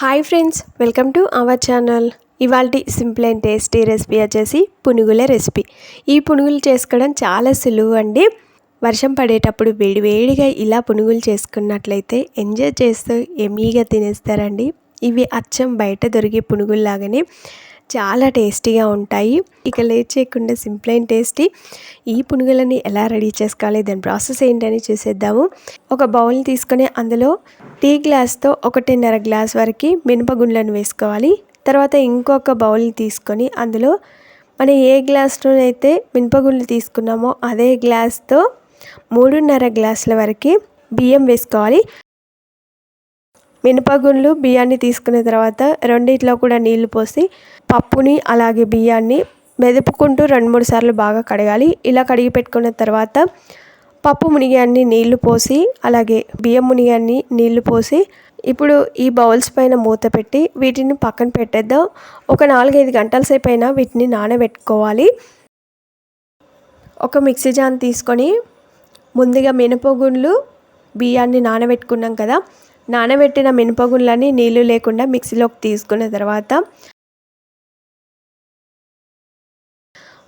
Hi friends welcome to our channel. ఇవాళ simple and tasty recipe వచ్చేసి పునుగుల recipe. ఈ పునుగులు చేసుకోవడం చాలా సులువు అండి. వర్షం పడేటప్పుడు వేడివేడిగా ఇలా పునుగులు చేసుకున్నట్లయితే ఎంజాయ్ చేస్తూ ఎమీగా తినేస్తారండి. ఇవి అచ్చం బయట దొరికే పునుగుల్లాగానే చాలా టేస్టీగా ఉంటాయి. ఇక లేట్ చేయకుండా సింపుల్ అండ్ టేస్టీ. ఈ పునుగులని ఎలా రెడీ చేసుకోవాలి? దాని ప్రాసెస్ ఏంటని చూసేద్దాము. ఒక బౌల్ తీసుకొని అందులో టీ గ్లాస్తో ఒకటిన్నర గ్లాస్ వరకు మినపగుండ్లను వేసుకోవాలి. తర్వాత ఇంకొక బౌల్ తీసుకొని అందులో మనం ఏ గ్లాస్లోనైతే మినపగుండ్లు తీసుకున్నామో అదే గ్లాస్తో మూడున్నర గ్లాసుల వరకు బియ్యం వేసుకోవాలి. మినపగుండ్లు బియ్యాన్ని తీసుకున్న తర్వాత రెండిట్లో కూడా నీళ్ళు పోసి పప్పుని అలాగే బియ్యాన్ని మెదుపుకుంటూ రెండు మూడు సార్లు బాగా కడగాలి. ఇలా కడిగి పెట్టుకున్న తర్వాత పప్పు మునిగాన్ని నీళ్ళు పోసి అలాగే బియ్యం మునిగాన్ని నీళ్ళు పోసి ఇప్పుడు ఈ బౌల్స్ పైన మూత పెట్టి వీటిని పక్కన పెట్టేద్దాం. ఒక నాలుగైదు గంటల సేపు అయినా వీటిని నానబెట్టుకోవాలి. ఒక మిక్సీ జాన్ తీసుకొని ముందుగా మినపగుండ్లు బియ్యాన్ని నానబెట్టుకున్నాం కదా నానబెట్టిన మినపగుండ్లని నీళ్ళు లేకుండా మిక్సీలోకి తీసుకున్న తర్వాత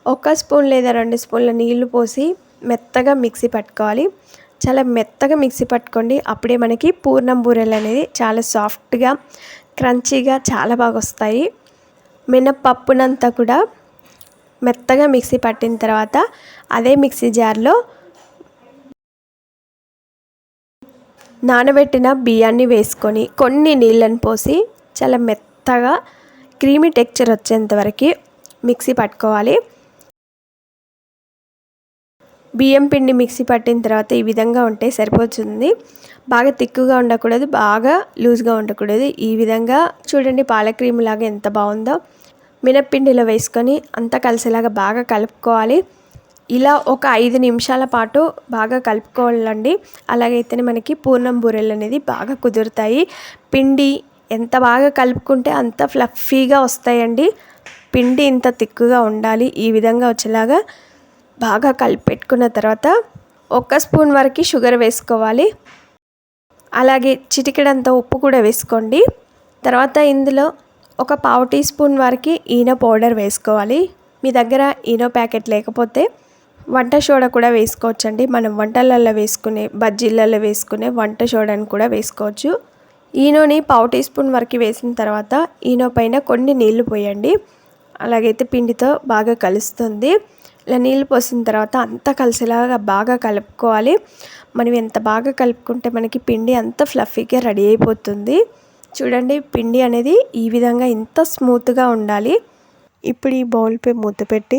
ఒక స్పూన్ లేదా రెండు స్పూన్ల నీళ్ళు పోసి మెత్తగా మిక్సీ పట్టుకోవాలి. చాలా మెత్తగా మిక్సీ పట్టుకోండి. అప్పుడే మనకి పూర్ణం బూరెలు అనేది చాలా సాఫ్ట్గా క్రంచీగా చాలా బాగా వస్తాయి. మినప్పప్పునంతా కూడా మెత్తగా మిక్సీ పట్టిన తర్వాత అదే మిక్సీ జార్లో నానబెట్టిన బియ్యాన్ని వేసుకొని కొన్ని నీళ్ళని పోసి చాలా మెత్తగా క్రీమీ టెక్చర్ వచ్చేంత వరకు మిక్సీ పట్టుకోవాలి. బియ్యం పిండి మిక్సీ పట్టిన తర్వాత ఈ విధంగా ఉంటే సరిపోతుంది. బాగా తిక్కుగా ఉండకూడదు బాగా లూజ్గా ఉండకూడదు. ఈ విధంగా చూడండి పాల క్రీమ్ లాగా ఎంత బాగుందో. మినప్పిండిలో వేసుకొని అంతా కలిసేలాగా బాగా కలుపుకోవాలి. ఇలా ఒక ఐదు నిమిషాల పాటు బాగా కలుపుకోవాలండి. అలాగైతేనే మనకి పూర్ణం బూరెలు అనేది బాగా కుదురుతాయి. పిండి ఎంత బాగా కలుపుకుంటే అంత ఫ్లఫీగా వస్తాయండి. పిండి ఇంత తిక్కుగా ఉండాలి. ఈ విధంగా వచ్చేలాగా బాగా కలిపెట్టుకున్న తర్వాత ఒక స్పూన్ వరకు షుగర్ వేసుకోవాలి. అలాగే చిటికెడంత ఉప్పు కూడా వేసుకోండి. తర్వాత ఇందులో ఒక పావు టీ స్పూన్ వరకు ఈనో పౌడర్ వేసుకోవాలి. మీ దగ్గర ఈనో ప్యాకెట్ లేకపోతే వంట సోడా కూడా వేసుకోవచ్చండి. మనం వంటలల్లో వేసుకునే బజ్జీలలో వేసుకునే వంట సోడాని కూడా వేసుకోవచ్చు. ఈనోని పావు టీ స్పూన్ వరకు వేసిన తర్వాత ఈనో పైన కొన్ని నీళ్ళు పోయండి. అలాగైతే పిండితో బాగా కలుస్తుంది. ఇలా నీళ్ళు పోసిన తర్వాత అంతా కలిసేలాగా బాగా కలుపుకోవాలి. మనం ఎంత బాగా కలుపుకుంటే మనకి పిండి అంత ఫ్లఫీగా రెడీ అయిపోతుంది. చూడండి పిండి అనేది ఈ విధంగా ఇంత స్మూత్గా ఉండాలి. ఇప్పుడు ఈ బౌల్పై మూత పెట్టి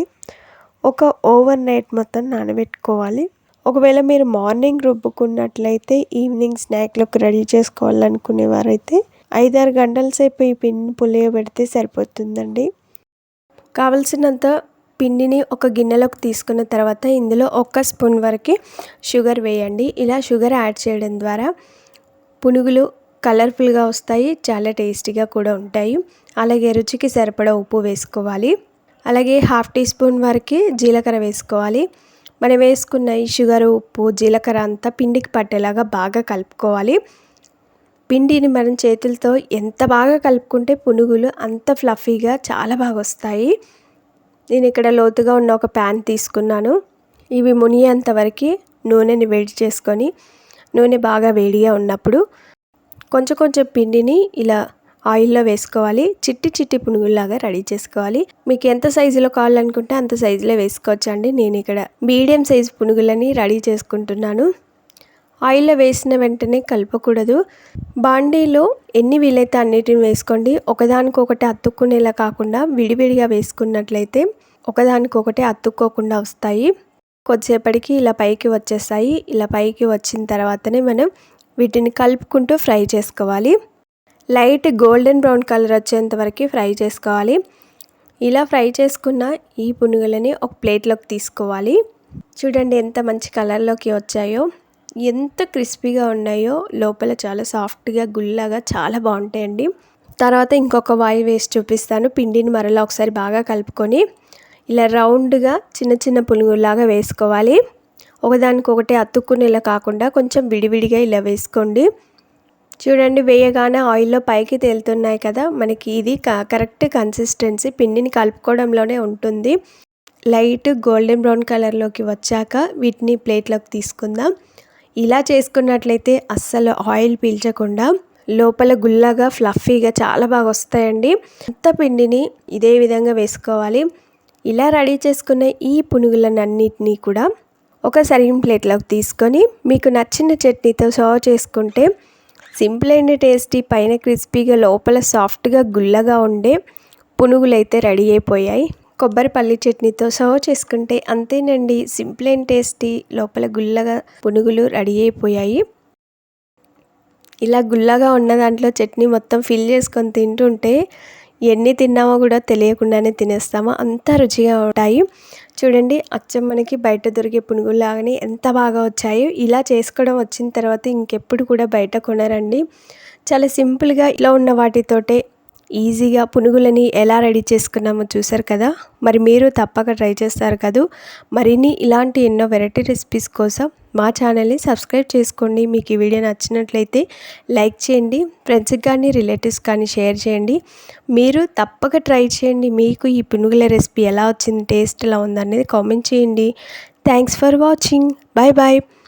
ఒక ఓవర్ నైట్ మొత్తం నానబెట్టుకోవాలి. ఒకవేళ మీరు మార్నింగ్ రుబ్బుకున్నట్లయితే ఈవినింగ్ స్నాక్లోకి రెడీ చేసుకోవాలనుకునేవారైతే ఐదారు గంటల సేపు ఈ పిండిని పులియబెడితే సరిపోతుందండి. కావలసినంత పిండిని ఒక గిన్నెలోకి తీసుకున్న తర్వాత ఇందులో ఒక్క స్పూన్ వరకు షుగర్ వేయండి. ఇలా షుగర్ యాడ్ చేయడం ద్వారా పునుగులు కలర్ఫుల్గా వస్తాయి చాలా టేస్టీగా కూడా ఉంటాయి. అలాగే రుచికి సరిపడా ఉప్పు వేసుకోవాలి. అలాగే హాఫ్ టీ స్పూన్ వరకు జీలకర్ర వేసుకోవాలి. మనం వేసుకున్న ఈ షుగర్ ఉప్పు జీలకర్ర అంతా పిండికి పట్టేలాగా బాగా కలుపుకోవాలి. పిండిని మనం చేతులతో ఎంత బాగా కలుపుకుంటే పునుగులు అంత ఫ్లఫీగా చాలా బాగా వస్తాయి. నేను ఇక్కడ లోతుగా ఉన్న ఒక ప్యాన్ తీసుకున్నాను. ఇవి మునిగేంతవరకు నూనెని వేడి చేసుకొని నూనె బాగా వేడిగా ఉన్నప్పుడు కొంచెం కొంచెం పిండిని ఇలా ఆయిల్లో వేసుకోవాలి. చిట్టి చిట్టి పునుగుల్లాగా రెడీ చేసుకోవాలి. మీకు ఎంత సైజులో కావాలనుకుంటే అంత సైజులో వేసుకోవచ్చండి. నేను ఇక్కడ మీడియం సైజు పునుగులని రెడీ చేసుకుంటున్నాను. ఆయిల్లో వేసిన వెంటనే కలపకూడదు. బాండీలో ఎన్ని వీలైతే అన్నిటిని వేసుకోండి ఒకదానికొకటి అతుక్కునేలా కాకుండా విడివిడిగా వేసుకున్నట్లయితే ఒకదానికొకటి అతుక్కోకుండా వస్తాయి. కొద్దిసేపటికి ఇలా పైకి వచ్చేస్తాయి. ఇలా పైకి వచ్చిన తర్వాతనే మనం వీటిని కలుపుకుంటూ ఫ్రై చేసుకోవాలి. లైట్ గోల్డెన్ బ్రౌన్ కలర్ వచ్చేంత వరకు ఫ్రై చేసుకోవాలి. ఇలా ఫ్రై చేసుకున్న ఈ పునుగులని ఒక ప్లేట్లోకి తీసుకోవాలి. చూడండి ఎంత మంచి కలర్లోకి వచ్చాయో. ఎంత క్రిస్పీగా ఉన్నాయో లోపల చాలా సాఫ్ట్గా గుల్లగా చాలా బాగుంటాయండి. తర్వాత ఇంకొక వాయి వేసి చూపిస్తాను. పిండిని మరలా ఒకసారి బాగా కలుపుకొని ఇలా రౌండ్గా చిన్న చిన్న పునుగులాగా వేసుకోవాలి. ఒకదానికొకటి అతుక్కునేలా కాకుండా కొంచెం విడివిడిగా ఇలా వేసుకోండి. చూడండి వేయగానే ఆయిల్లో పైకి తేలుతున్నాయి కదా మనకి ఇది కరెక్ట్ కన్సిస్టెన్సీ. పిండిని కలుపుకోవడంలోనే ఉంటుంది. లైట్ గోల్డెన్ బ్రౌన్ కలర్లోకి వచ్చాక వీటిని ప్లేట్లోకి తీసుకుందాం. ఇలా చేసుకున్నట్లయితే అస్సలు ఆయిల్ పీల్చకుండా లోపల గుల్లగా ఫ్లఫీగా చాలా బాగా వస్తాయండి. అంత పిండిని ఇదే విధంగా వేసుకోవాలి. ఇలా రెడీ చేసుకున్న ఈ పునుగులన్నింటినీ కూడా ఒక సర్వింగ్ ప్లేట్లోకి తీసుకొని మీకు నచ్చిన చట్నీతో సర్వ్ చేసుకుంటే సింపుల్ అండ్ టేస్టీ పైన క్రిస్పీగా లోపల సాఫ్ట్గా గుల్లగా ఉండే పునుగులు అయితే రెడీ అయిపోయాయి. కొబ్బరి పల్లి చట్నీతో సర్వ్ చేసుకుంటే అంతేనండి. Simple and tasty. లోపల గుల్లగా పునుగులు రెడీ అయిపోయాయి. ఇలా గుల్లగా ఉన్న దాంట్లో చట్నీ మొత్తం ఫిల్ చేసుకొని తింటుంటే ఎన్ని తిన్నామో కూడా తెలియకుండానే తినేస్తామో. అంత రుచిగా ఉంటాయి. చూడండి అచ్చం మనకి బయట దొరికే పునుగులాగానే ఎంత బాగా వచ్చాయో. ఇలా చేసుకోవడం వచ్చిన తర్వాత ఇంకెప్పుడు కూడా బయట కొనరండి. చాలా సింపుల్గా ఇలా ఉన్న వాటితోటే ఈజీగా పునుగులని ఎలా రెడీ చేసుకున్నామో చూసారు కదా. మరి మీరు తప్పక ట్రై చేస్తారు కదా. మరిన్ని ఇలాంటి ఎన్నో వెరైటీ రెసిపీస్ కోసం మా ఛానల్ని సబ్స్క్రైబ్ చేసుకోండి. మీకు ఈ వీడియో నచ్చినట్లయితే లైక్ చేయండి. ఫ్రెండ్స్కి కానీ రిలేటివ్స్ కానీ షేర్ చేయండి. మీరు తప్పక ట్రై చేయండి. మీకు ఈ పునుగుల రెసిపీ ఎలా వచ్చింది టేస్ట్ ఎలా ఉందనేది కామెంట్ చేయండి. Thanks for watching. Bye bye